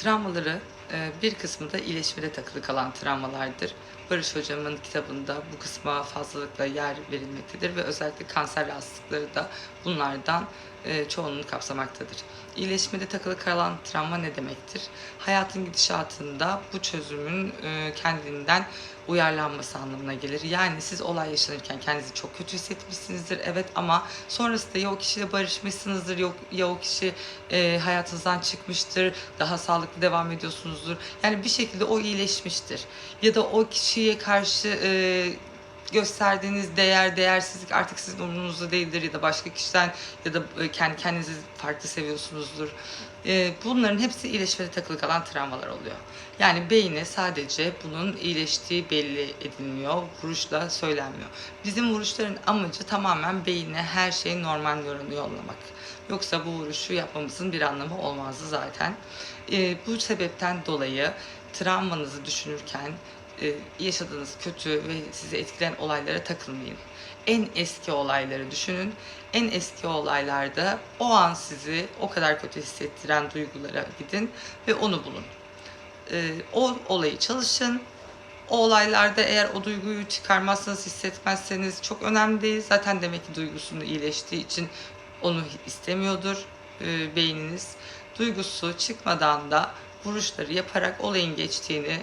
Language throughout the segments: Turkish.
Travmaları e, bir kısmı da iyileşmede takılı kalan travmalardır. Barış Hocam'ın kitabında bu kısma fazlalıkla yer verilmektedir ve özellikle kanser rahatsızlıkları da bunlardan e, çoğunluğunu kapsamaktadır. İyileşmede takılı kalan travma ne demektir? Hayatın gidişatında bu çözümün e, kendinden uyarlanması anlamına gelir. Yani siz olay yaşanırken kendinizi çok kötü hissetmişsinizdir evet ama sonrasında ya o kişiyle barışmışsınızdır ya o kişi e, hayatınızdan çıkmıştır daha sağlıklı devam ediyorsunuzdur. Yani bir şekilde o iyileşmiştir ya da o kişiye karşı e, gösterdiğiniz değer, değersizlik artık sizin umurunuzda değildir ya da başka kişiden ya da e, kendi kendinizi farklı seviyorsunuzdur. E, Bunların hepsi iyileşmede takılı kalan travmalar oluyor. Yani beyne sadece bunun iyileştiği belli edilmiyor, vuruşla söylenmiyor. Bizim vuruşların amacı tamamen beyine her şeyin normal nöronu yollamak. Yoksa bu vuruşu yapmamızın bir anlamı olmazdı zaten. E, bu sebepten dolayı travmanızı düşünürken yaşadığınız kötü ve sizi etkileyen olaylara takılmayın. En eski olayları düşünün. En eski olaylarda o an sizi o kadar kötü hissettiren duygulara gidin ve onu bulun. E, o olayı çalışın. O olaylarda eğer o duyguyu çıkarmazsanız, hissetmezseniz çok önemli değil. Zaten demek ki duygusunu iyileştiği için onu istemiyordur e, beyniniz. Duygusu çıkmadan da vuruşları yaparak olayın geçtiğini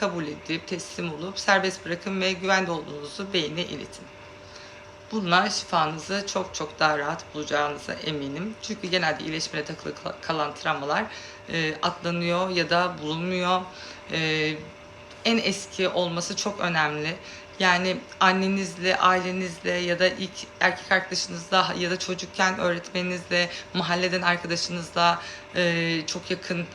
kabul edip teslim olup serbest bırakın ve güvende olduğunuzu beyne iletin. Bunlar şifanızı çok çok daha rahat bulacağınıza eminim. Çünkü genelde iyileşmeye takılı kalan travmalar e, atlanıyor ya da bulunmuyor. E, en eski olması çok önemli. Yani annenizle, ailenizle ya da ilk erkek arkadaşınızla ya da çocukken öğretmeninizle, mahalleden arkadaşınızla e, çok yakın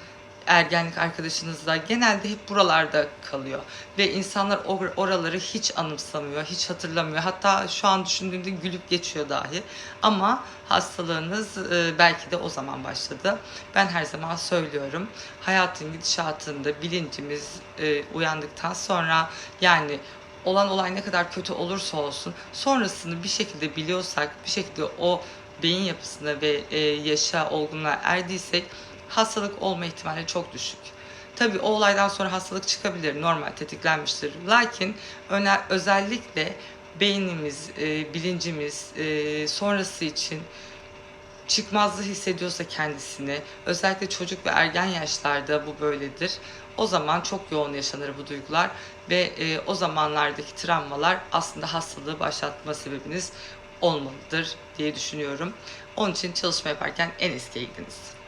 ergenlik arkadaşınızla genelde hep buralarda kalıyor. Ve insanlar or- oraları hiç anımsamıyor, hiç hatırlamıyor. Hatta şu an düşündüğümde gülüp geçiyor dahi. Ama hastalığınız e, belki de o zaman başladı. Ben her zaman söylüyorum. Hayatın gidişatında bilincimiz e, uyandıktan sonra yani olan olay ne kadar kötü olursa olsun sonrasını bir şekilde biliyorsak, bir şekilde o beyin yapısına ve e, yaşa olgunluğa erdiysek hastalık olma ihtimali çok düşük. Tabii o olaydan sonra hastalık çıkabilir, normal tetiklenmiştir. Lakin öne, özellikle beynimiz, e, bilincimiz e, sonrası için çıkmazlığı hissediyorsa kendisini, özellikle çocuk ve ergen yaşlarda bu böyledir. O zaman çok yoğun yaşanır bu duygular ve e, o zamanlardaki travmalar aslında hastalığı başlatma sebebiniz olmalıdır diye düşünüyorum. Onun için çalışma yaparken en eskiye gidiniz.